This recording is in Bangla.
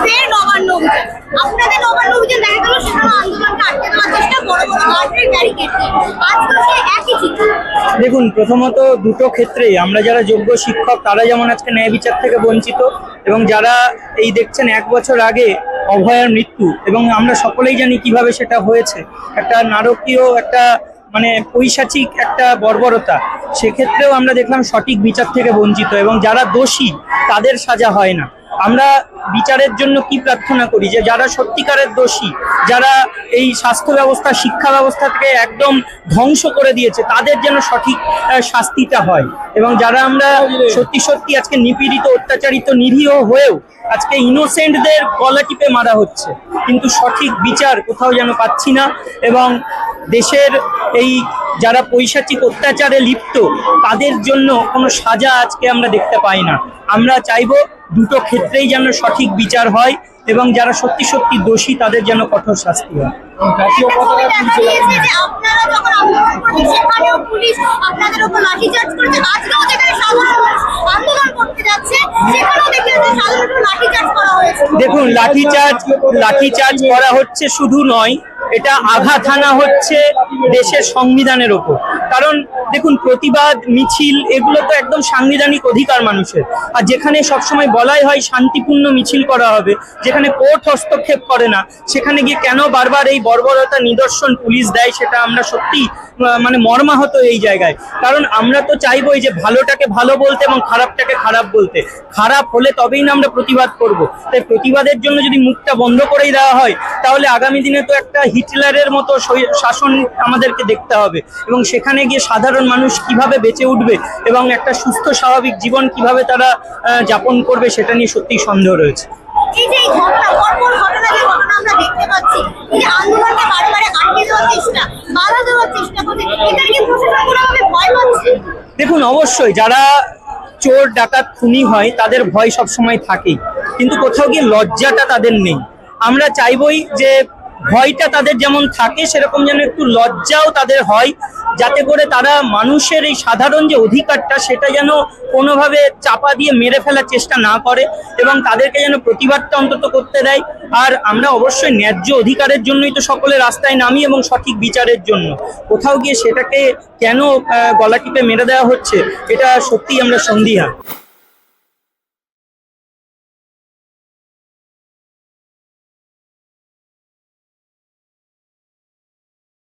ফের নবান্ন অভিযান। আপনাদের নবান্ন অভিযান দেখা গেল আন্দোলনকে আটকে দেওয়ার চেষ্টা বড় বড় ব্যারিকেড দেখুন, প্রথমত দুটো ক্ষেত্রেই আমরা যারা যোগ্য শিক্ষক, তারা যেমন আজকে ন্যায় বিচার থেকে বঞ্চিত এবং যারা এই দেখছেন এক বছর আগে অভয়ার মৃত্যু এবং আমরা সকলেই জানি কীভাবে সেটা হয়েছে, একটা নারকীয়, একটা মানে পৈশাচিক, একটা বর্বরতা, সেক্ষেত্রেও আমরা দেখলাম সঠিক বিচার থেকে বঞ্চিত এবং যারা দোষী, তাদের সাজা হয় না। আমরা বিচারের জন্য কি প্রার্থনা করি? যে যারা সত্যিকারের দোষী, যারা এই স্বাস্থ্য ব্যবস্থা, শিক্ষা ব্যবস্থা থেকে একদম ধ্বংস করে দিয়েছে, তাদের যেন সঠিক শাস্তিটা হয়। এবং যারা আমরা সত্যি সত্যি আজকে নিপীড়িত, অত্যাচারিত, নিরীহ হয়েও আজকে ইনোসেন্টদের গলা টিপে মারা হচ্ছে, কিন্তু সঠিক বিচার কোথাও যেন পাচ্ছি না। এবং দেশের এই যারা পৈশাচিক অত্যাচারে লিপ্ত, তাদের জন্য কোনো সাজা আজকে আমরা দেখতে পাই না। আমরা চাইব দুটো ক্ষেত্রেই যেন সঠিক বিচার হয় এবং যারা সত্যি সত্যি দোষী তাদের যেন কঠোর শাস্তি হয়। জাতীয় পতাকা দেখা তুলছে গিয়েছে যে আপনারা যখন আন্দোলন করছেন সেখানেও পুলিশ আপনাদের উপর লাঠিচার্জ করেছে। আজকেও যেখানে সাধারণ মানুষ আন্দোলন করতে যাচ্ছে সেখানেও দেখি যে সাধারণ লাঠিচার্জ করা হয়েছে। দেখুন লাঠিচার্জ লাঠিচার্জ করা হচ্ছে শুধু নয় এটা আঘাত হানা হচ্ছে দেশের সংবিধানের ওপর। কারণ দেখুন, প্রতিবাদ, মিছিল, এগুলো তো একদম সাংবিধানিক অধিকার মানুষের। আর যেখানে সবসময় বলাই হয় শান্তিপূর্ণ মিছিল করা হবে, যেখানে কোর্ট হস্তক্ষেপ করে না, সেখানে গিয়ে কেন বারবার এই বর্বরতা নিদর্শন পুলিশ দেয়, সেটা আমরা সত্যি মানে মর্মাহত এই জায়গায়। কারণ আমরা তো চাইব যে ভালোটাকে ভালো বলতে এবং খারাপটাকে খারাপ বলতে। খারাপ হলে তবেই না আমরা প্রতিবাদ করব। তাই প্রতিবাদের জন্য যদি মুখটা বন্ধ করেই দেওয়া হয় তাহলে আগামী দিনে তো একটা হিটলারের মতো শাসন আমাদেরকে দেখতে হবে। এবং সেখানে গিয়ে সাধারণ মানুষ কীভাবে বেঁচে উঠবে এবং একটা সুস্থ স্বাভাবিক জীবন কীভাবে তারা যাপন করবে সেটা নিয়ে সত্যিই সন্দেহ রয়েছে। এই যে ঘটনা পরপর ঘটনা যে ঘটনা আমরা দেখতে পাচ্ছি যে আন্দোলনকে বারে বারে আটকে দেওয়ার চেষ্টা বাধা দেওয়ার চেষ্টা করছে এদের কি প্রশাসন কোনোভাবে ভয় পাচ্ছে? দেখুন অবশ্যই যারা চোর ডাকাত খুনি হয় তাদের ভয় সবসময় থাকেই। কিন্তু কোথাও গিয়ে লজ্জাটা তাদের নেই। আমরা চাইবই যে ভয়টা তাদের যেমন থাকে, সেরকম যেন একটু লজ্জাও তাদের হয়, যাতে করে তারা মানুষের এই সাধারণ যে অধিকারটা, সেটা যেন কোনোভাবে চাপা দিয়ে মেরে ফেলার চেষ্টা না করে এবং তাদেরকে যেন প্রতিবাদটা অন্তত করতে দেয়। আর আমরা অবশ্যই ন্যায্য অধিকারের জন্যই তো সকলে রাস্তায় নামি এবং সঠিক বিচারের জন্য। কোথাও গিয়ে সেটাকে কেন গলা টিপে মেরে দেওয়া হচ্ছে, এটা সত্যিই আমরা সন্দিহান।